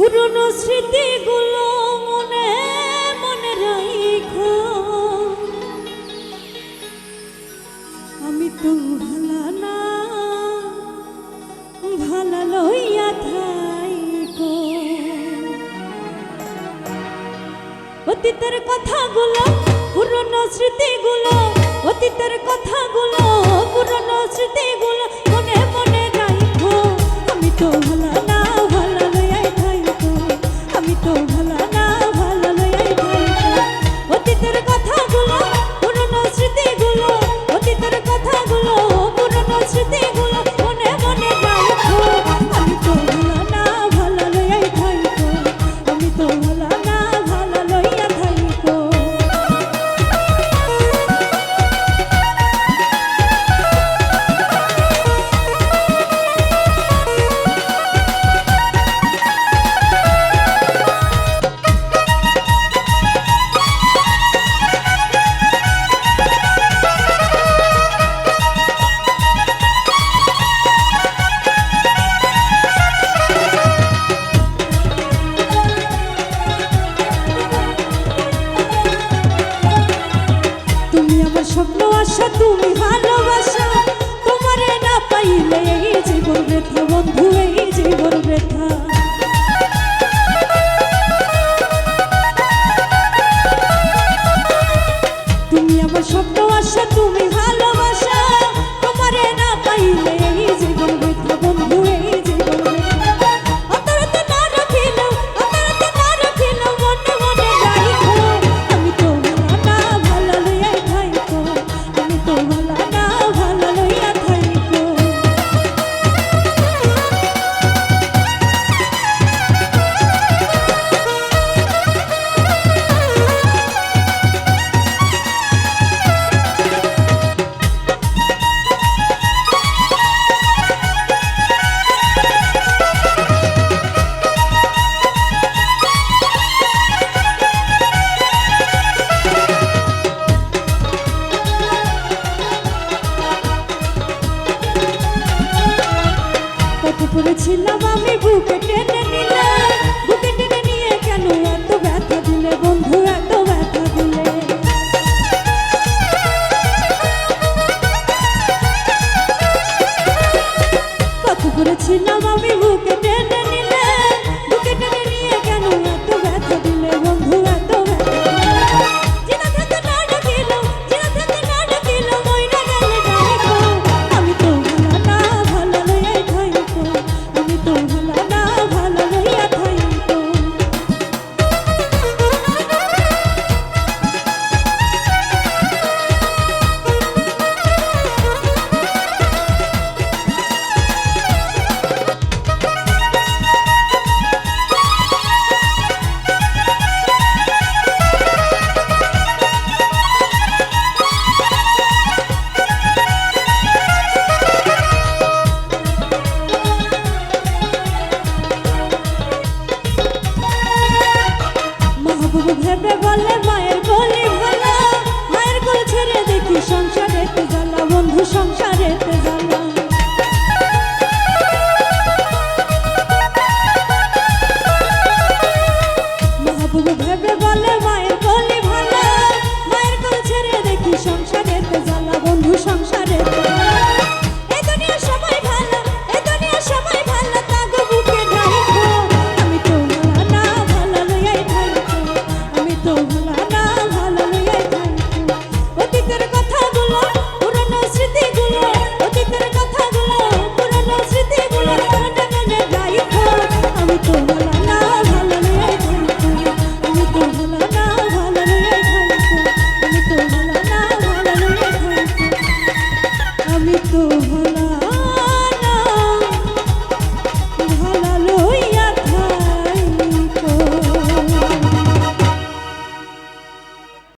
পুরনো স্মৃতিগুলো মনে মনে রাখো আমি তো ভালা না, ভালা লইয়া থাইকো। অতীতের কথাগুলো, পুরনো স্মৃতিগুলো, অতীতের কথাগুলো তুমি আমার স্বপ্ন আসা তুমি ভালোবাসা। বলেছিলাম আমি বুকে টেনে নিলে বুকে টেনে নিয়ে কেন এত ব্যথা দিলে বন্ধু, এত ব্যথা দিলে? কত বলেছিলাম আমি বুকে টেনে নিলে বুকে টেনে নিয়ে কেন এত ব্যথা দিলে বন্ধু রে Hola, hola.